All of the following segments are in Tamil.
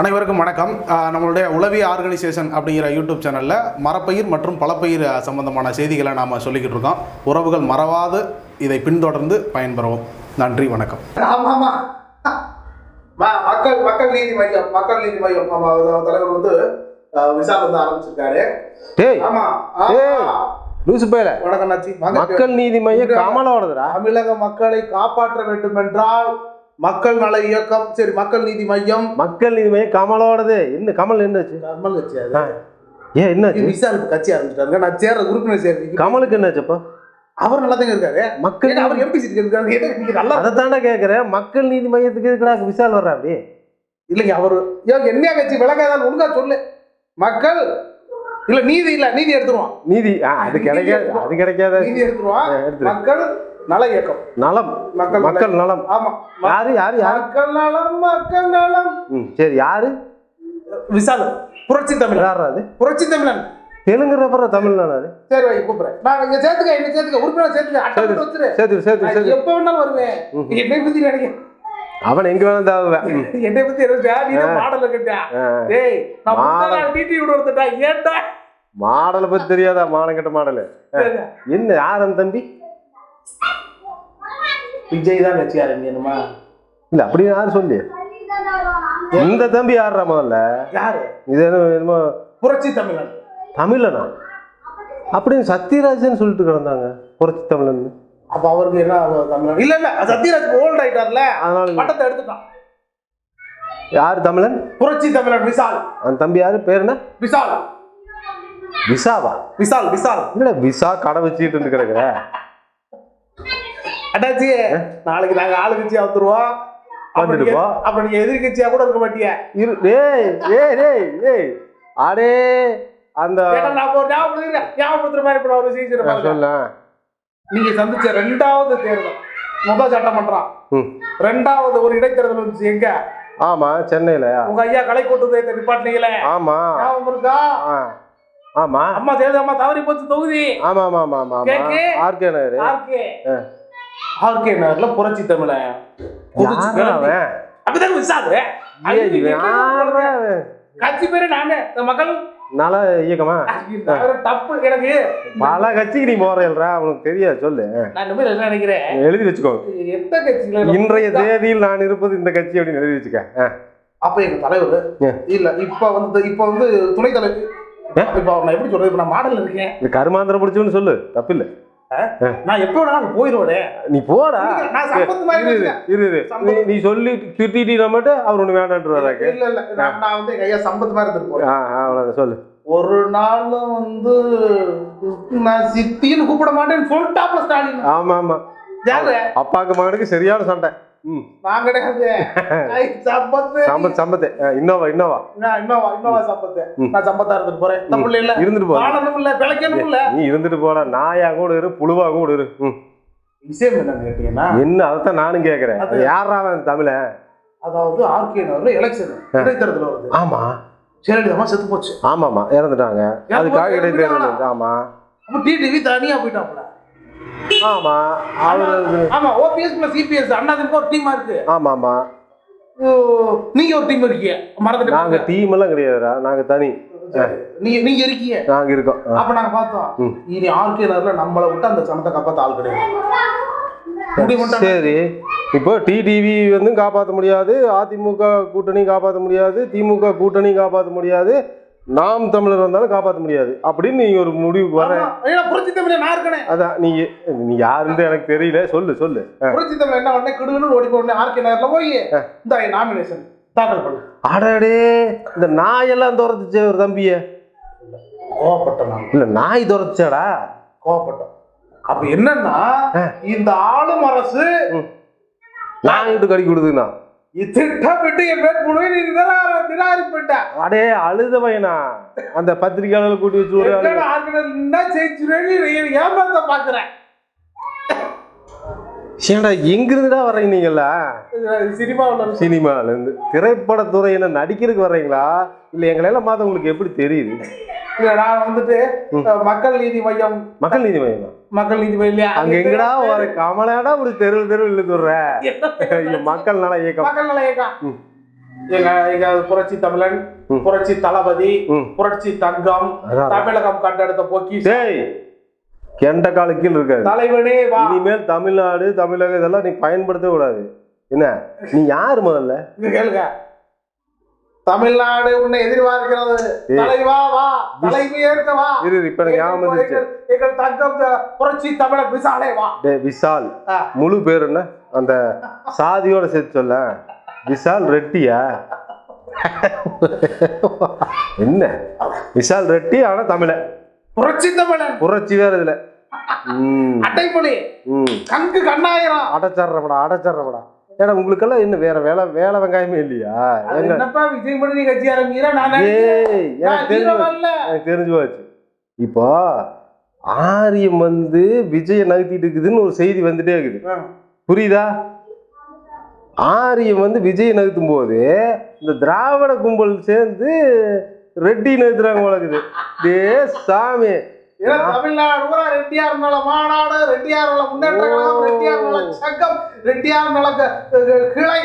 அனைவருக்கும் வணக்கம். நம்மளுடைய உளவிய ஆர்கனைசேஷன் அப்படிங்கிற யூடியூப் சேனலில் மரப்பயிர் மற்றும் பலப்பயிர் சம்பந்தமான செய்திகளை நாம் சொல்லிக்கிட்டு இருக்கோம். உறவுகள் மறவாது. இதை பின்தொடர்ந்து பயன்பெறுவோம். நன்றி வணக்கம். மக்கள் மக்கள் நீதி மையம் மக்கள் நீதி மையம் தலைவர் வந்து வந்து ஆரம்பிச்சிருக்காரு. மக்கள் நீதி மையம் தமிழக மக்களை காப்பாற்ற வேண்டும் என்றால் மக்கள் நல இயக்கம் சரி மக்கள் நீதி மையம். மக்கள் நீதி மையம் கமலோடது. என்ன கமல் என்னாச்சு? கமல் கட்சி. ஏன் என்னாச்சு? விசால் இப்ப கட்சி ஆரம்பிச்சிட்டாங்க நான் சேர உறுப்பினர் சேர்ந்து கமலுக்கு என்னாச்சுப்பா அவர் நல்லா தாங்க இருக்காரு. மக்கள் அவர் எம்பி சீட் இருக்காரு. நல்லா அதை தாண்டா கேட்குறேன் மக்கள் நீதி மையத்துக்கு எதுக்குடா விசால் வர்றா அப்படி? இல்லைங்க அவர் ஏன் என்ன கட்சி? விளக்காதான் ஒழுங்கா சொல்லு. மக்கள் இல்ல நீதி இல்ல நீதி எடுத்துருவான் நீதி அது கிடைக்காது. அது கிடைக்காத. நீதி எடுத்துருவான். மக்கள் நல இயக்கம் நலம். மக்கள் மக்கள் நலம். ஆமா. யாரு யாரு யாரு? மக்கள் நலம் மக்கள் நலம். சரி யாரு? விசால். புரட்சி தமிழன். யாரா அது? புரட்சி தமிழன். தெலுங்கு ரப்பர தமிழ் அது? சரி வை கூப்பிடுறேன். நான் இங்க சேர்த்துக்க என்ன சேர்த்துக்க உறுப்பினர் சேர்த்துக்க. அட்டை வச்சிரு. சேர்த்து சேர்த்து சேர்த்து. எப்ப வேணாலும் வருவேன். என்னை பத்தி நினைக்க அவன் எங்க வேணும் தேவை ம். என்னை பத்தி என்ன மாடல கேட்டா ஆ. டேய் நான் நாள் டிடி விட வந்துட்டா ஏன்டா? மாடலை பத்தி தெரியாதா? மானங்கட்ட மாடலு. என்ன யார் அந்த தம்பி? விஜய் தான் கட்சி ஆரம்பிக்கணுமா இல்ல அப்படி யாரு சொல்லி? இந்த தம்பி யாருடா முதல்ல? யாரு? இது என்ன என்னமோ புரட்சி தமிழன். தமிழனா? அப்படின்னு சத்யராஜன் சொல்லிட்டு கிடந்தாங்க புரட்சி தமிழன் அப்ப அவருக்கு என்ன தமிழன்? இல்ல இல்ல சத்யராஜ் ஓல்ட் ஆயிட்டார்ல. அதனால பட்டத்தை எடுத்துட்டான். யார் தமிழன்? புரட்சி தமிழன் விசால். அந்த தம்பி யாரு? பேர் என்ன? விசால். விசாவா? விசால் விசால். என்னடா விசா கடை வச்சுக்கிட்டு இருந்து கிடக்குற? அட்டாச்சி நாளைக்கு நாங்க ஆளு கட்சியா வந்துருவோம். போ. அப்ப நீங்க எதிர் கட்சியா கூட இருக்க மாட்டீங்க இரு டேய் டேய் டேய் டேய். அடே அந்த நான் ஒரு ஞாபகப்படுத்துறேன் ஞாபகப்படுத்துற மாதிரி இப்ப ஒரு பாருங்க. சொல்ல நீங்க சந்திச்ச ரெண்டாவது தேர்தல் முதல் சட்டமன்றம் ரெண்டாவது ஒரு இடைத்தேர்தல் வந்துச்சு எங்க? ஆமா சென்னையில. உங்க ஐயா கலை கொண்டு நிப்பாட்டினீங்களே. ஆமா. இருக்கா. ஆமா. அம்மா தேர்தல் அம்மா தவறி போச்சு தொகுதி. ஆமா ஆமா ஆமா ஆமா? ஆர்கே நகர் ஆர்கே. ஆர்கே நகர்ல புரட்சி தமிழன் அப்படிதான் அவன்? கட்சி பேரு நானு. மக்கள் நல இயக்கமா? தப்பு எனக்கு. பல கட்சிக்கு நீ போறேல்றா அவனுக்கு தெரியாது சொல்லு. நான் என்ன நினைக்கிறேன். எழுதி வச்சுக்கோ. எந்த கட்சியில இன்றைய தேதியில் நான் இருப்பது இந்த கட்சி அப்படின்னு எழுதி வச்சுக்க. அப்ப எங்க தலைவர். இல்ல இப்ப வந்து இப்ப வந்து துணை தலைவர்? இப்ப நான் எப்படி சொல்றது? இப்ப நான் மாடல் இருக்கேன். கருமாந்திரம் பிடிச்சவனு சொல்லு. தப்பில்ல. நான் எப்ப வேணாலும் போயிருவேன். நீ போடா. சம்பத்து இரு, இரு. இரு. நீ- சொல்லி திட்டிட்டு மட்டும் அவர் ஒண்ணு வேண்டான்றாக்கு இல்ல இல்ல நான் வந்து எங்க ஐயா சம்பத் மாதிரி ஆ, அவ்வளவுதான். சொல்லு. ஒரு நாளும் வந்து நான் சித்தின்னு கூப்பிட மாட்டேன்னு சொல்லிட்டாப்ல ஸ்டாலின். ஆமா ஆமா. யாரு? அப்பாக்கு மகனுக்கு சரியான சண்டை. சம்பத்து. Innova Innova? இன்னோவா இன்னோவா சம்பத்து. நான் சம்பத்தா இருந்துட்டு போறேன். தப்பு இல்ல. இருந்துட்டு போ வாழணும் இல்ல பிழைக்கணும் இல்ல நீ இருந்துட்டு போடா. நாயா கூட இரு புழுவா கூட இரு. விஷயம் என்னன்னு கேட்டீங்கன்னா என்ன அதைத்தான் நானும் கேக்குறேன். அது- யாரா தமிழன் அதாவது ஆர்கே நகர்ல எலெக்ஷன் இடைத்தேர்தல் வருது. ஆமா. ஜெயலலிதா செத்து போச்சு. ஆமாமா இறந்துட்டாங்க. அதுக்காக இடைத்தேர்தல் ஆமா. டிடிவி தனியா போயிட்டாப்ல ஆமா அவரு ஆமா ஓபிஎஸ் பிளஸ் சிபிஎஸ் அண்ணாதிமுக ஒரு டீமா இருக்கு. ஆமா ஆமா. நீங்க ஒரு டீம் இருக்கீங்க. மறந்துட்டு நாங்க. டீம் எல்லாம் கிடையாதுடா. நாங்க தனி. நீங்க நீங்க இருக்கீங்க. நாங்க இருக்கோம். அப்ப நாங்க பார்த்தோம். இனி ஆர்கே நகர்ல நம்மளை விட்டு அந்த சனத்தை காப்பாத்த ஆள் கிடையாது. சரி. இப்போ டிடிவி வந்து காப்பாற்ற முடியாது. அதிமுக கூட்டணி காப்பாற்ற முடியாது. திமுக கூட்டணி காப்பாற்ற முடியாது. நாம் தமிழர் வந்தாலும் காப்பாற்ற முடியாது. அப்படின்னு நீங்க ஒரு முடிவுக்கு வர புரட்சி தமிழ் நான் இருக்கனே. அதான் நீ நீ யாருன்னு எனக்கு தெரியல. சொல்லு சொல்லு. புரட்சி தமிழ் என்ன உடனே கிடுன்னு ஓடி போய் ஆர்கே நகர்ல போய் இந்த நாமினேஷன் தாக்கல் பண்ணு. அடடே இந்த நாயெல்லாம் துரத்துச்சே ஒரு தம்பிய. கோவப்பட்டோம் நாங்க இல்ல நாய் துரத்துச்சாடா? கோவப்பட்டோம் அப்ப என்னன்னா இந்த ஆளும் அரசு விட்டு கடி கொடுதுண்ணா திட்டமிட்டு என் வேட்புமனுவை நீ நிராக- நிராகரிப்பிட்ட அடே அழுத பையனா அந்த பத்திரிகையாளர்களை கூட்டி வச்சு ஜெயிச்சுருவேன் நீ ஏமாத்த பாக்குறேன் ஏன்டா எங்கிருந்துடா வர்றீங்க நீங்களா சினிமாவில். சினிமால இருந்து திரைப்படத்துறையில நடிக்கிறதுக்கு வர்றீங்களா? இல்ல எங்களை எல்லாம் மாத்த உங்களுக்கு எப்படி தெரியுது? இல்ல நான் வந்துட்டு மக்கள் நீதி மையம். மக்கள் நீதி மையம்? மக்கள் நீதி மையம்? அங்க எங்கடா வர கமலாடா ஒரு தெரு தெரு இழுத்து விடுற இங்க மக்கள் நல இயக்கம். மக்கள் நல இயக்கம். எங்க எங்க புரட்சி தமிழன். புரட்சி தளபதி. புரட்சி தங்கம். தமிழகம் கண்டெடுத்த போக்கி கெண்ட காலுக்கில் இருக்காது. தலைவனே இனிமேல் தமிழ்நாடு தமிழகம் இதெல்லாம் நீ பயன்படுத்த கூடாது. என்ன? நீ யாரு முதல்ல? கேளுங்க. தமிழ்நாடு உன்னை எதிர்பார்க்கிறது. தலைவா வா. தலைமை ஏற்க வா. இரு இப்ப எனக்கு ஞாபகம் வந்துருச்சு. எங்கள்- தங்கம் புரட்சி தமிழர் விசாலே வா. டேய் விஷால் ஆ. முழு பேர் என்ன? அந்த சாதியோட சேர்த்து சொல்ல. விஷால் ரெட்டியா? என்ன? விஷால் ரெட்டி ஆனா தமிழன் புரட்சி தமிழன். புரட்சி வேற இதுல. ம். கங்கு கண்ணாயிரம். அடைச்சர்றப்படா அடைச்சர்றப்படா ஏடா உங்களுக்கெல்லாம் இன்னும் வேற வேலை வேலை வெங்காயமே இல்லையா? என்னப்பா விஜய் பண்ணி கட்சி ஆரம்பிக்கிற? நான் எனக்கு தெரிஞ்சு போச்சு. அல்ல. எனக்கு தெரிஞ்சு போச்சு. இப்போ ஆரியம் வந்து விஜய நகர்த்திட்டு இருக்குதுன்னு ஒரு செய்தி வந்துட்டே இருக்குது. புரியுதா? ஆரியம் வந்து விஜய் நகர்த்தும் போது இந்த திராவிட கும்பல் சேர்ந்து ரெட்டி நகர்த்துறாங்க வழக்குது டே சாமி. ஏன்னா தமிழ்நாடு பூரா ரெட்டியார் நல மாநாடு ரெட்டியார் நல முன்னேற்ற கழகம் ரெட்டியார் நல சங்கம் ரெட்டியார் நல கிளை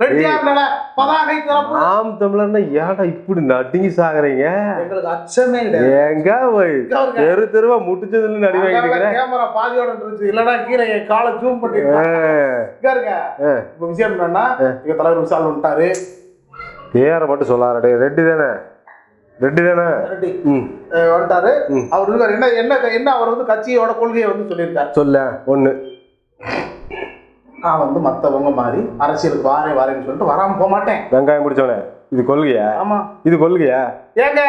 ரெட்டியார் நல பதாகை திறப்பு. ஆம் தமிழர்னா ஏன்டா இப்படி நடுங்கி சாகுறீங்க? எங்களுக்கு அச்சமே கிடையாது எங்க போய் இங்க. தெரு தெருவா முட்டுச்சதுல நடி வாங்கிட்டு இருக்கிறேன் கேமரா பாதியோட இருந்துச்சு இல்லடா கீழே என் காலை ஜூம் பண்ணி இங்க இருங்க. இப்ப விஷயம் என்னன்னா எங்க தலைவர் விசால் வந்துட்டாரு. பேரை மட்டும் சொல்லாரடே ரெட்டி தானே? ரெட்டி தானே? ரெட்டி வந்துட்டாரு. அவர் இருக்காரு. என்ன என்ன என்ன அவர் வந்து கட்சியோட கொள்கையை வந்து சொல்லியிருக்காரு? சொல்ல ஒண்ணு. நான் வந்து மத்தவங்க மாதிரி அரசியலுக்கு வாரேன் வாரேன்னு சொல்லிட்டு வராம போக மாட்டேன். வெங்காயம் பிடிச்சவனே இது கொள்கையா? ஆமா. இது கொள்கையா? ஏங்க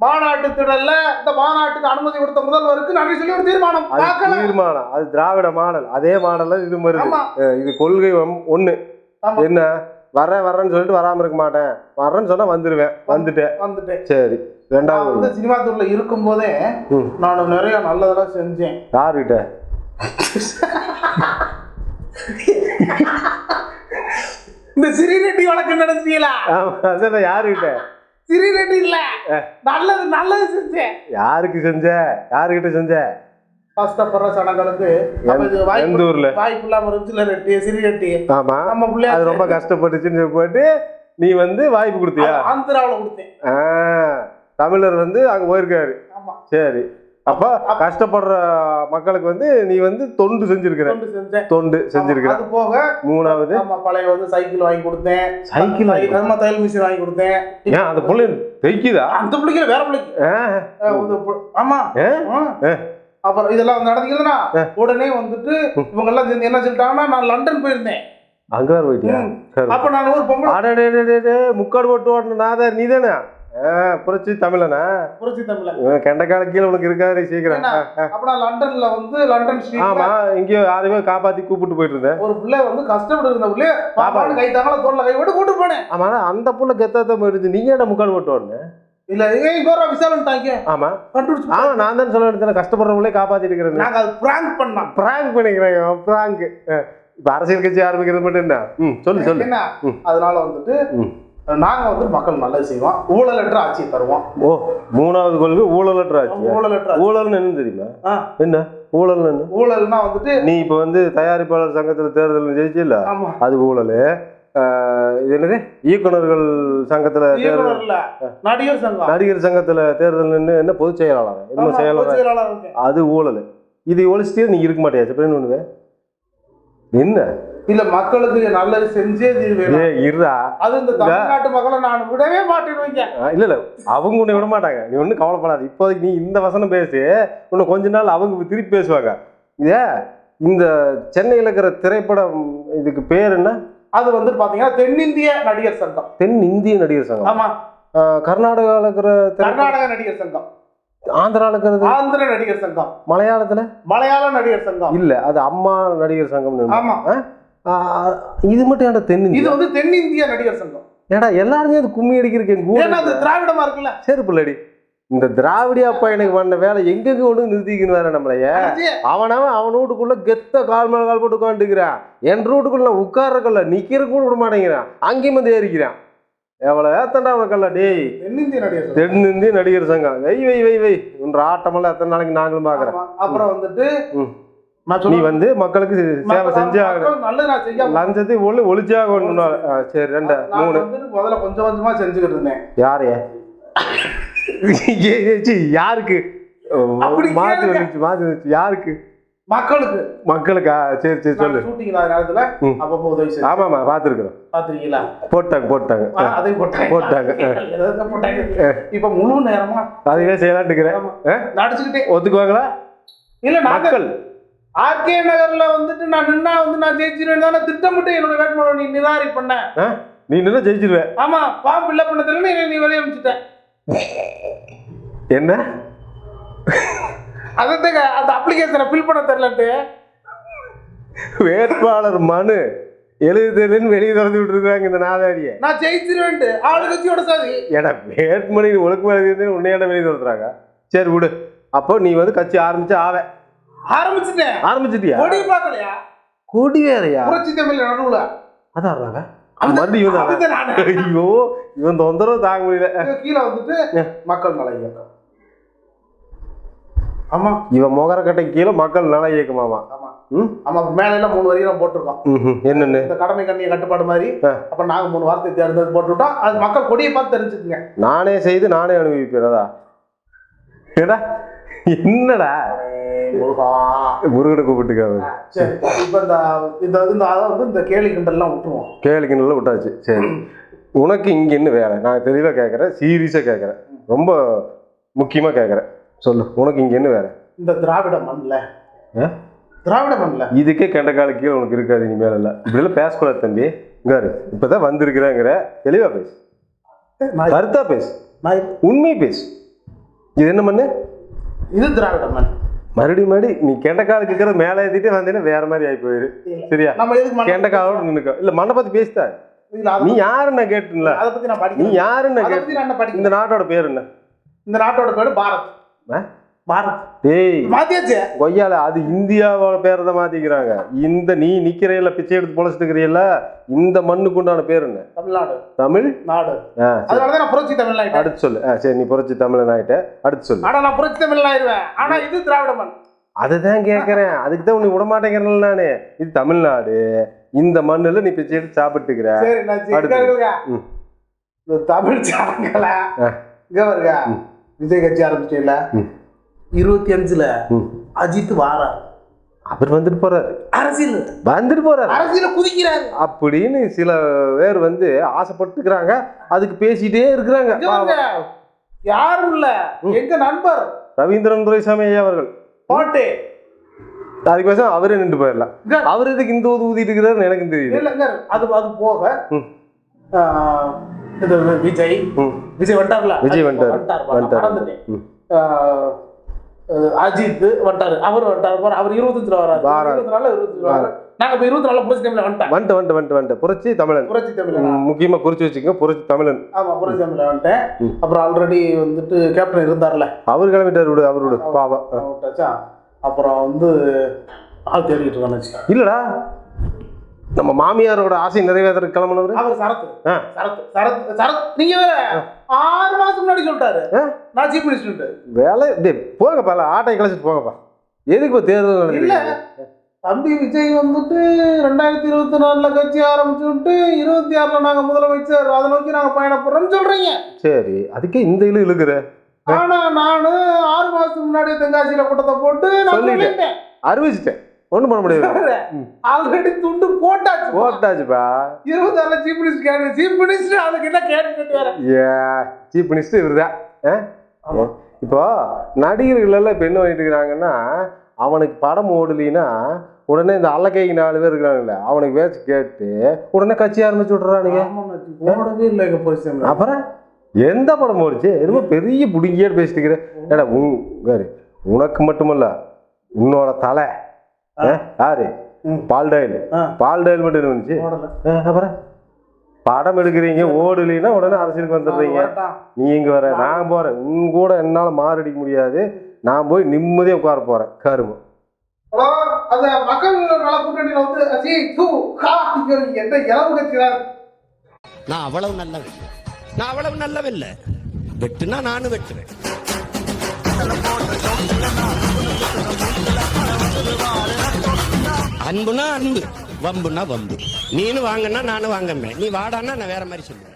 மாநாட்டு திடல்ல இந்த மாநாட்டுக்கு அனுமதி கொடுத்த முதல்வருக்கு நன்றி சொல்லி ஒரு தீர்மானம். தீர்மானம். அது திராவிட மாடல். அதே மாடல்ல இது அஹ் இது கொள்கை ஒண்ணு. என்ன? வரேன் வரேன்னு சொல்லிட்டு வராம இருக்க மாட்டேன். வரேன்னு சொன்னா வந்துருவேன். வந்துட்டேன். வந்துட்டேன். சரி. ரெண்டாவது வந்து சினிமா துறையில இருக்கும் போதே ம். நான் நிறைய நல்லதெல்லாம் செஞ்சேன். யாருகிட்ட? இந்த சிறிரெட்டி வழக்கு நடந்தீங்களா அதான் யாருகிட்ட? சிறிரெட்டி இல்ல. நல்லது நல்லது செஞ்சேன். யாருக்கு செஞ்ச? யாருகிட்ட செஞ்ச? கஷ்டப்படுற சனங்களுக்கு எந்த ஊர்ல? வாய்ப்பு இல்லாம இருந்துச்சுல ரெட்டி சிறிரெட்டி ஆமா. நம்ம பிள்ளையா அது ரொம்ப கஷ்டப்பட்டுச்சுன்னு போட்டு நீ வந்து வாய்ப்பு கொடுத்தியா? ஆந்திராவுல கொடுத்தேன். தமிழர் வந்து அங்க போயிருக்காரு. சரி. அப்ப கஷ்டப்படுற மக்களுக்கு வந்து நீ வந்து தொண்டு செஞ்சிருக்கிற. தொண்டு செஞ்சிருக்கிற. அது போக மூணாவது? பழைய வந்து சைக்கிள் வாங்கி கொடுத்தேன். சைக்கிள் வாங்கி தையல் மிஷின் வாங்கி கொடுத்தேன். ஏன் அந்த பிள்ளை தைக்குதா அந்த பிள்ளைக்கு வேற பிள்ளைக்கு. ஆமா. அப்புறம் இதெல்லாம் நடந்தீங்கன்னா உடனே வந்துட்டு இவங்க எல்லாம் சேர்ந்து என்ன சொல்லிட்டாங்கன்னா நான் லண்டன் போயிருந்தேன். அங்க. சரி. அப்ப நான் ஒரு பொம்பளை அடடடடடே, முக்காடு போட்டு ஓடணும். நாதர் நீ தானே? புரட்சி தமிழனா? புரட்சி தமிழ கெண்டக்கால கீழே உனக்கு இருக்காது சீக்கிரம். என்ன? அப்ப நான் லண்டன்ல வந்து லண்டன் ஆமா எங்கேயோ யாரையுமே காப்பாத்தி கூப்பிட்டு போயிட்டு இருந்தேன். ஒரு பிள்ளை வந்து கஷ்டப்பட்டு இருந்த பிள்ளை பாப்பான்னு கை தாங்கள தோல்ல கை விட்டு கூட்டு போனேன். ஆமா அந்த புள்ள கெத்தாத்தான் போயிடுச்சு. நீங்க ஏன்டா முக்காடு போட்டு ஓடணும் இல்ல ஏய் கோரா விசாலம் தாங்க ஆமா. கண்டுபிடிச்சு ஆமா நான் தான் சொல்ல எடுத்தேன் கஷ்டப்படுறவங்களே காப்பாத்திட்டு இருக்கிறேன் நாங்க அது பிராங்க் பண்ணோம். பிராங்க் பண்ணிக்கிறேன் பிராங்க் இப்ப அரசியல் கட்சி ஆரம்பிக்கிறது மட்டும் என்ன? ம் சொல்லு சொல்லு. அதனால வந்துட்டு. நாங்க வந்து மக்கள் நல்லது செய்வோம். ஊழலற்ற ஆட்சியை தருவோம். ஓ மூணாவது கொள்கை ஊழலற்ற ஆட்சி. ஊழலற்ற. ஊழல்னு என்ன தெரியுமா? ஆ, என்ன? ஊழல்னு ஊழல்னா வந்துட்டு நீ இப்ப வந்து தயாரிப்பாளர் சங்கத்துல தேர்தல் ஜெயிச்சில்ல? ஆமா. அது ஊழல். இது என்னது? இயக்குனர்கள் சங்கத்துல நடிகர் சங்கம். நடிகர் சங்கத்துல தேர்தல் என்ன பொதுச் செயலாளர்? என்ன செயலாளர். அது ஊழல். இது ஒழிச்சிட்டே நீ இருக்க மாட்டியா அப்புறம் பண்ணுவ என்ன? இல்ல மக்களுக்கு நல்லது செஞ்சே இருடா. அது இந்த தமிழ்நாட்டு மக்களை நான் விடவே மாட்டேன் வைங்க. ஆ, இல்ல இல்ல. அவங்க உன்னை விட மாட்டாங்க. நீ ஒன்றும் கவலைப்படாது. இப்போதைக்கு நீ இந்த வசனம் பேசி இன்னும் கொஞ்ச நாள் அவங்க திருப்பி பேசுவாங்க. இதே இந்த சென்னையில் இருக்கிற திரைப்படம் இதுக்கு பேர் என்ன? அது வந்து பாத்தீங்கன்னா தென்னிந்திய நடிகர் சங்கம். தென் இந்திய நடிகர் சங்கம். ஆமா. கர்நாடகாவில் இருக்கிற கர்நாடக நடிகர் சங்கம். ஆந்திராவில் இருக்கிறது? ஆந்திர நடிகர் சங்கம். மலையாளத்துல? மலையாள நடிகர் சங்கம். இல்ல அது அம்மா நடிகர் சங்கம் ஆமா. இது மட்டும் ஏன்டா இது தென்னிந்தியா வந்து தென்னிந்திய நடிகர் சங்கம். ஏடா எல்லாருமே அது கும்மி அடிக்கிறதுக்கு எங்க ஊர் திராவிடமா இருக்குல்ல? செருப்புலடி இந்த திராவிடியா பையனுக்கு பண்ண வேலை எங்கெங்க கொண்டு நிறுத்திக்கணும் வேற நம்மளைய அவனவன் அவன் வீட்டுக்குள்ள கெத்த கால் மேல கால் போட்டு உட்காந்துக்கிறான் என் வீட்டுக்குள்ள நான் உட்கார்றக்கல்ல நிக்கிற கூட விட மாட்டேங்கிறான். அங்கேயும் வந்து ஏறிக்கிறான். எவ்வளவு ஏத்தண்டா அவனுக்கல்ல டேய். தென்னிந்திய நடிகர் சங்கம். வை வை வை வை. உன்ற ஆட்டமெல்லாம் எத்தனை நாளைக்கு நாங்களும் பாக்குறேன் ஆமா. அப்புறம் வந்துட்டு நீ வந்து மக்களுக்கு சேவை செஞ்சே ஆகணும். லஞ்சத்தை ஒளி ஒளிச்சே. ஆகணும் ஆ, சரி ரெண்டு மூணு. முதல்ல கொஞ்சம் கொஞ்சமா செஞ்சுக்கிட்டு இருந்தேன். யாரைய யாருக்கு? மாத்தி. வந்துச்சு மாத்தி வந்துச்சு யாருக்கு? மக்களுக்கு. மக்களுக்கா? சரி சரி சொல்லு. ஷூட்டிங் நேரத்துல. அப்பப்போ உதவி செய்ய ஆமாமா பாத்துருக்குறோம். பாத்திருக்கீங்களா? போட்டாங்க போட்டாங்க. அதையும் போட்டாங்க. போட்டாங்க. போட்டாங்க. இப்ப முழு நேரமா அதுவே செய்யலான்ட்டுக்கிறேன் ஆமா. ஆ? நடிச்சுக்கிட்டே. ஒத்துக்குவாங்களா? இல்ல மக்கள். ஆர்கே நகர்ல வந்துட்டு நான் நின்னா வந்து நான் ஜெயிச்சிருவேன் தானே திட்டமிட்டு என்னோட வேட்பாளர் நீ நிராகரி பண்ண? நீ நின்று ஜெயிச்சிருவ. ஆமா ஃபார்ம் ஃபில்அப் பண்ண தெரியல நீ வெளியே அனுப்பிச்சிட்ட என்ன? அதான் அந்த அப்ளிகேஷனை ஃபில் பண்ண தெரியலன்ட்டு. வேட்பாளர் மனு. எழுதி தெரியலன்னு வெளியே திறந்து விட்டுருக்காங்க இந்த நாதாரிய. நான் ஜெயிச்சிருவேன்ட்டு. ஆளுங்கட்சியோட சாதி. ஏடா வேட்புமணி ஒழுக்கு எழுதி உன்னையாட வெளியே திறந்துறாங்க சரி விடு. அப்போ நீ வந்து கட்சி ஆரம்பிச்சு ஆவ. ஆரம்பிச்சிட்டேன். ஆரம்பிச்சிட்டியா? கொடி பார்க்கலையா? கொடி வேறையா? புரட்சி தமிழ் நடுவுல. அதான் மறுபடியும் இவன். ஐயோ இவன் தொந்தரவு தாங்க முடியல. கீழே வந்துட்டு மக்கள் நல இயக்கம். ஆமா. இவன் முகரக்கட்டை கீழே மக்கள் நல இயக்கமாமா ஆமா. மேல எல்லாம் மூணு வரியும் போட்டிருக்கோம். என்னன்னு? இந்த கடமை கண்ணிய கட்டுப்பாடு மாதிரி. அப்ப நாங்க மூணு வார்த்தை தேர்ந்தெடுத்து போட்டுவிட்டோம் அது மக்கள் கொடியை பார்த்து தெரிஞ்சுக்குங்க. நானே செய்து நானே அனுபவிப்பேனதா ஏடா என்னடா? முருகா. முருகனை கூப்பிட்டுக்காது சரி. இப்ப இந்த இந்த இந்த அதை வந்து இந்த கேலி கிண்டல்லாம் விட்டுருவோம். கேளுக்கு நல்லா விட்டாச்சு. சரி. உனக்கு இங்க என்ன வேலை? நான் தெளிவாக கேட்குறேன் சீரியஸாக கேட்குறேன் ரொம்ப முக்கியமாக கேட்குறேன் சொல்லு உனக்கு இங்க என்ன வேலை? இந்த திராவிட மண்ல ஆ? திராவிட மண்ல இதுக்கே கெண்ட கால கீழே உனக்கு இருக்காது இனி மேல இல்லை இப்படிலாம் பேசக்கூடாது தம்பி. இங்காரு இப்போதான் வந்திருக்கிறேங்கிற தெளிவாக பேசு. நான் கருத்தா பேசு. உண்மை பேசு. இது என்ன பண்ணு இது திராவிட மண் மறுபடியும் மறுபடி நீ கெண்ட காலுக்கு இருக்கிற மேலே ஏற்றிட்டு வந்தீங்கன்னா வேற மாதிரி ஆகி போயிரு. சரியா? நம்ம எதுக்கு மண்ணை கெண்ட காலோட நின்னுக்கோ. இல்ல மண்ணை பத்தி பேசிட்டா நீ யாருன்னு நான் கேட்டுல அதை பத்தி நான் நீ படிக்கிறேன் யாருன்னு கேட்டு இந்த நாட்டோட பேர் என்ன? இந்த நாட்டோட பேரு பாரத். கொய்யால அது இந்தியாவோட பேரை தான் மாத்திக்கிறாங்க. இந்த நீ நிக்கிறையில பிச்சை எடுத்து பொழைச்சிட்டுக்கிறீல்ல இந்த மண்ணுக்கு உண்டான பேர் என்ன? தமிழ்நாடு. தமிழ்? நாடு. புரட்சி தமிழ் அடுத்து சொல்லு. சரி நீ புரட்சி தமிழன் ஆயிட்ட. அடுத்து சொல்லு. ஆனா நான் புரட்சி தமிழ் ஆயிருவேன் ஆனா இது திராவிட மண். அதுதான் கேட்கறேன் அதுக்கு தான் உன்னை விட மாட்டேங்கிறேன் நானு. இது தமிழ்நாடு. இந்த மண்ணுல நீ பிச்சை எடுத்து சாப்பிட்டுக்கிற தமிழ் சாங்கல. இங்க வருங்க. விஜய் கட்சி ஆரம்பிச்சீங்கல்ல ம். இருபத்தி அஞ்சுல. அஜித் வாரார். அவர் வந்துட்டு போறாரு. அரசியல். வந்துட்டு போறாரு. அரசியல குதிக்கிறாரு. அப்படின்னு சில பேர் வந்து ஆசைப்பட்டுக்கிறாங்க. அதுக்கு பேசிட்டே இருக்கிறாங்க. யாரும் இல்ல. எங்க நண்பர். ரவீந்திரன் துரைசாமி ஐயா அவர்கள். பாட்டு. அதுக்கு பேச அவரே நின்று போயிடலாம். அவர் எதுக்கு இந்த ஊதி ஊதிட்டு இருக்கிறாருன்னு எனக்கு தெரியல அது அது போக விஜய். விஜய் வந்துட்டார்ல. விஜய் வந்துட்டாரு. வந்துட்டார். அஜித் வந்துட்டாரு. அவர் வந்துட்டாரு. பாரு, அவர் இருபத்தஞ்சுல வராரு. வாராரு. இருபத்தி நாலு இருபத்தஞ்சு வராரு. நாங்க இப்ப இருபத்தி நாலு புரட்சி தமிழ்ல வந்துட்டேன் வந்துட்டு வந்துட்டு வந்துட்டு வந்துட்டு. புரட்சி தமிழன். புரட்சி தமிழ் ம், முக்கியமா குறிச்சு வச்சுக்கோங்க. புரட்சி தமிழன். ஆமா புரட்சி தமிழ்ல வந்துட்டேன். அப்புறம் ஆல்ரெடி வந்துட்டு கேப்டன் இருந்தார்ல. அவர் கிளம்பிட்டார் விடு அவர் விடு. பாவம். அப்புறம் வந்து ஆள் தேடிட்டு இருக்கான்னு இல்லடா. நம்ம மாமியாரோட ஆசை நிறைவேற்ற கிளம்புனவர்? அவர் சரத்து ஆ. சரத்து சரத். சரத். நீங்க வேற ஆறு மாசத்துக்கு முன்னாடி சொல்லிட்டாரு? நான் சீஃப் மினிஸ்டர் வேலை டேய் போங்கப்பா இல்லை ஆட்டை கழிச்சிட்டு போங்கப்பா. எதுக்கு இப்போ தேர்தல் இல்ல. தம்பி விஜய் வந்துட்டு ரெண்டாயிரத்தி இருபத்தி நாலுல கட்சி ஆரம்பிச்சு விட்டு இருபத்தி ஆறுல நாங்க முதலமைச்சர் அதை நோக்கி நாங்க பயணப்படுறோம்னு சொல்றீங்க. சரி அதுக்கே இந்த இழு இழுக்கிற? ஆனா நானு ஆறு மாசத்துக்கு முன்னாடி தென்காசியில கூட்டத்தை போட்டு. சொல்லிட்டேன். அறிவிச்சிட்டேன். ஒன்றும் பண்ண முடியாது. ஆல்ரெடி துண்டு போட்டாச்சு. போட்டாச்சுப்பா. இருபத்தி ஆறுல சீஃப் மினிஸ்டர் கேட்டு சீஃப் மினிஸ்டர் அதுக்கு என்ன கேட்டு ஏ சீஃப் மினிஸ்டர் இவர் தான். இப்போ நடிகர்கள் எல்லாம் இப்போ என்ன பண்ணிட்டு இருக்கிறாங்கன்னா அவனுக்கு படம் ஓடலினா உடனே இந்த அல்லக்கைக்கு நாலு பேர் இருக்கிறாங்கல்ல அவனுக்கு பேச்சு கேட்டு உடனே கட்சி ஆரம்பிச்சு விட்றானுங்க இல்லை தமிழ் அப்புறம் எந்த படம் ஓடிச்சு? என்னமோ பெரிய புடுங்கியாடு பேசிட்டு இருக்கிற. ஏடா உன் உனக்கு மட்டுமல்ல உன்னோட தலை. யாரு? பால்டாயில். பால்டாயில் மட்டும். ஆ, அப்புறம்? படம் எடுக்கிறீங்க ஓடலைன்னா உடனே அரசியலுக்கு வந்துடுறீங்க. நீ இங்க வர நான் போறேன். உன் கூட என்னால மாரடிக்க முடியாது. நான் போய் நிம்மதியா உட்கார போறேன். கருமம். ஹலோ அந்த மக்கள் நல கூட்டணியில வந்து சி து கா ஐயோ, என்ற இளவு கட்சியினர் நான் அவ்வளவு நல்லவன். நான் அவ்வளவு வெட்டுனா நானும் வெட்டுவேன். அன்புனா அன்பு. வம்புனா வம்பு. நீனு வாங்கன்னா நானும் வாங்கம்பேன் நீ வாடானா நான் வேற மாதிரி சொல்லுவேன்.